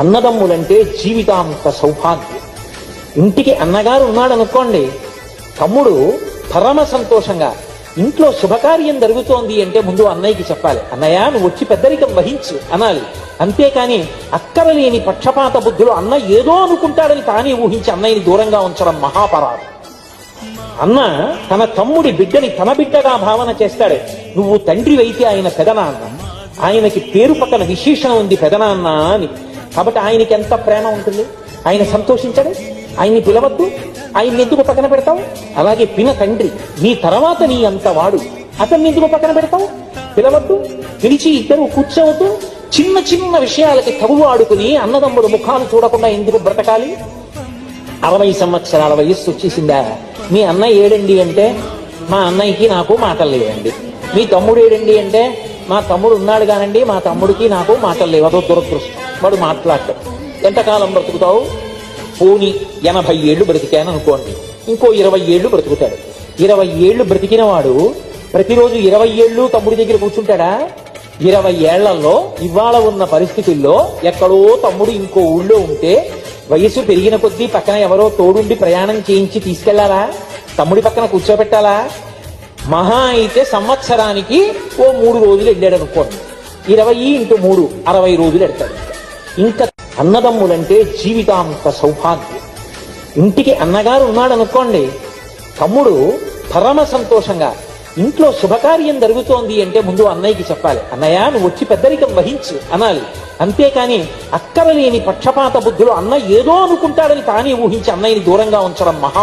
అన్నదమ్ములంటే జీవితాంత సౌభాగ్యం. ఇంటికి అన్నగారు ఉన్నాడనుకోండి తమ్ముడు పరమ సంతోషంగా ఇంట్లో శుభకార్యం జరుగుతోంది అంటే ముందు అన్నయ్యకి చెప్పాలి అన్నయ్య నువ్వు వచ్చి పెద్దరికం వహించు అనాలి. అంతేకాని అక్కరలేని పక్షపాత బుద్ధులు అన్న ఏదో అనుకుంటాడని తానే ఊహించి అన్నయ్యని దూరంగా ఉంచడం మహాపరాధం. అన్న తన తమ్ముడి బిడ్డని తన బిడ్డగా భావన చేస్తాడే నువ్వు తండ్రి అయితే ఆయన పెదనాన్న ఆయనకి పేరు పక్కన విశేషణం ఉంది పెదనాన్న అని. కాబట్టి ఆయనకి ఎంత ప్రేమ ఉంటుంది? ఆయన సంతోషించడు ఆయన్ని పిలవద్దు ఆయన్ని ఎందుకు పక్కన పెడతావు? అలాగే పిన తండ్రి నీ తర్వాత నీ అంత వాడు అతన్ని ఎందుకు పక్కన పెడతావు? పిలవద్దు పిలిచి ఇద్దరు కూర్చోవద్దు చిన్న చిన్న విషయాలకి తగువు ఆడుకుని అన్నదమ్ముడు ముఖాలు చూడకుండా ఎందుకు బ్రతకాలి? అరవై సంవత్సరాల వయస్సు వచ్చేసిందా? మీ అన్నయ్య ఏడండి అంటే మా అన్నయ్యకి నాకు మాటలు లేవండి. మీ తమ్ముడు ఏడండి అంటే మా తమ్ముడు ఉన్నాడు కానండి మా తమ్ముడికి నాకు మాటలు లేవు. అదో దురదృష్టం. వాడు మాట్లాడటం ఎంతకాలం బ్రతుకుతావు? పోని ఎనభై ఏళ్ళు బ్రతికాను అనుకోండి. ఇంకో ఇరవై ఏళ్ళు బ్రతుకుతాడు. ఇరవై ఏళ్ళు బ్రతికిన వాడు ప్రతిరోజు ఇరవై ఏళ్ళు తమ్ముడి దగ్గర కూర్చుంటాడా? ఇరవై ఏళ్ళలో ఇవాళ ఉన్న పరిస్థితుల్లో ఎక్కడో తమ్ముడు ఇంకో ఊళ్ళో ఉంటే వయసు పెరిగిన కొద్దీ పక్కన ఎవరో తోడుండి ప్రయాణం చేయించి తీసుకెళ్ళాలా? తమ్ముడి పక్కన కూర్చోబెట్టాలా మహా అయితే సంవత్సరానికి ఓ మూడు రోజులు వెళ్ళాడు అనుకోండి. ఇరవై ఇంటూ మూడు అరవై రోజులు ఎడతాడు. ఇంకా అన్నదమ్ములంటే జీవితాంత సౌభాగ్యం. ఇంటికి అన్నగారు ఉన్నాడు అనుకోండి తమ్ముడు పరమ సంతోషంగా ఇంట్లో శుభకార్యం జరుగుతోంది అంటే ముందు అన్నయ్యకి చెప్పాలి. అన్నయ్య నువ్వు వచ్చి పెద్దరికం వహించు అనాలి. అంతేకాని అక్కరలేని పక్షపాత బుద్ధులు అన్న ఏదో అనుకుంటాడని తానే ఊహించి అన్నయ్యని దూరంగా ఉంచడం మహా